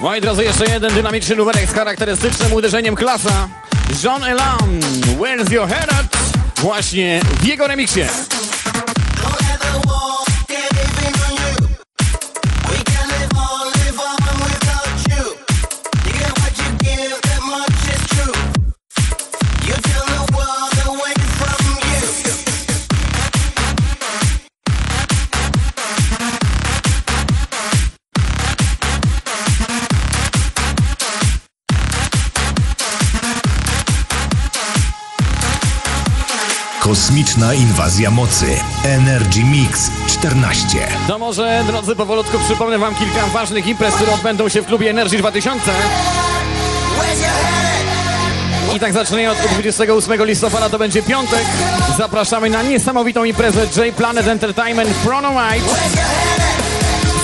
Moi drodzy, jeszcze jeden dynamiczny numerek z charakterystycznym uderzeniem klasa. John Elan, Where's Your Head At? Właśnie w jego remiksie. Kosmiczna inwazja mocy. Energy Mix 14. To może, drodzy, powolutku przypomnę wam kilka ważnych imprez, które odbędą się w klubie Energy 2000. Where's your head I tak zaczynając od 28 listopada to będzie piątek. Zapraszamy na niesamowitą imprezę J Planet Entertainment Chrono Night.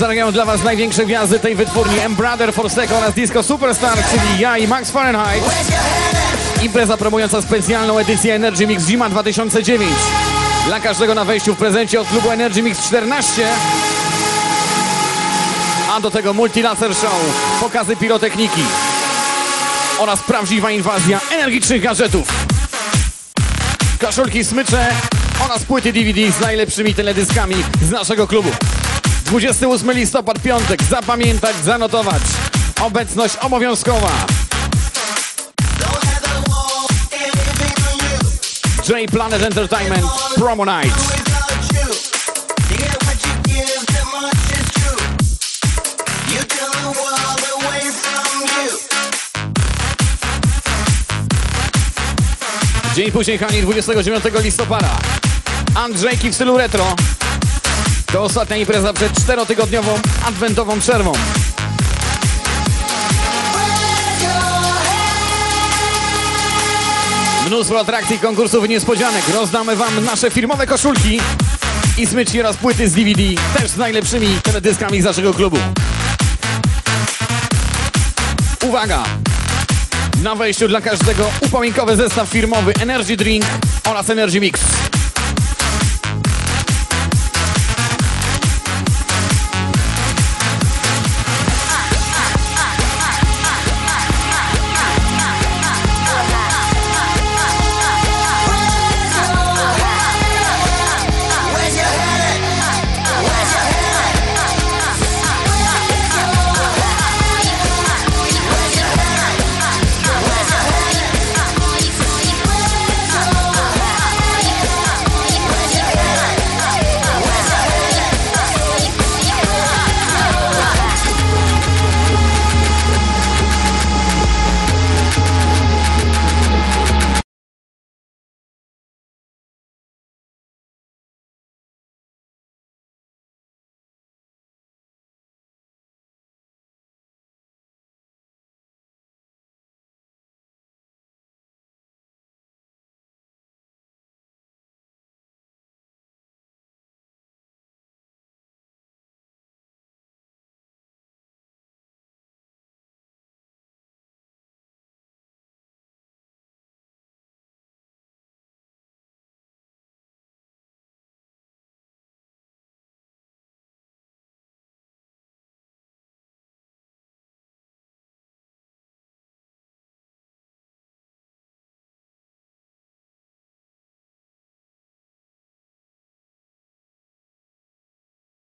Zagrają dla was największe gwiazdy tej wytwórni M-Brother, Forseko oraz Disco Superstar, czyli ja i Max Fahrenheit. Impreza promująca specjalną edycję Energy Mix Zima 2009. Dla każdego na wejściu w prezencie od klubu Energy Mix 14. A do tego multilaser show, pokazy pirotechniki oraz prawdziwa inwazja energicznych gadżetów. Kaszulki, smycze oraz płyty DVD z najlepszymi teledyskami z naszego klubu. 28 listopad, piątek. Zapamiętać, zanotować. Obecność obowiązkowa. J Planet Entertainment Promo Night. Dzień później, Hani, 29 listopada. Andrzejki w stylu retro. To ostatnia impreza przed czterotygodniową adwentową przerwą. Mnóstwo atrakcji, konkursów i niespodzianek. Rozdamy wam nasze firmowe koszulki i smyczki oraz płyty z DVD, też z najlepszymi teledyskami z naszego klubu. Uwaga! Na wejściu dla każdego upominkowy zestaw firmowy Energy Drink oraz Energy Mix.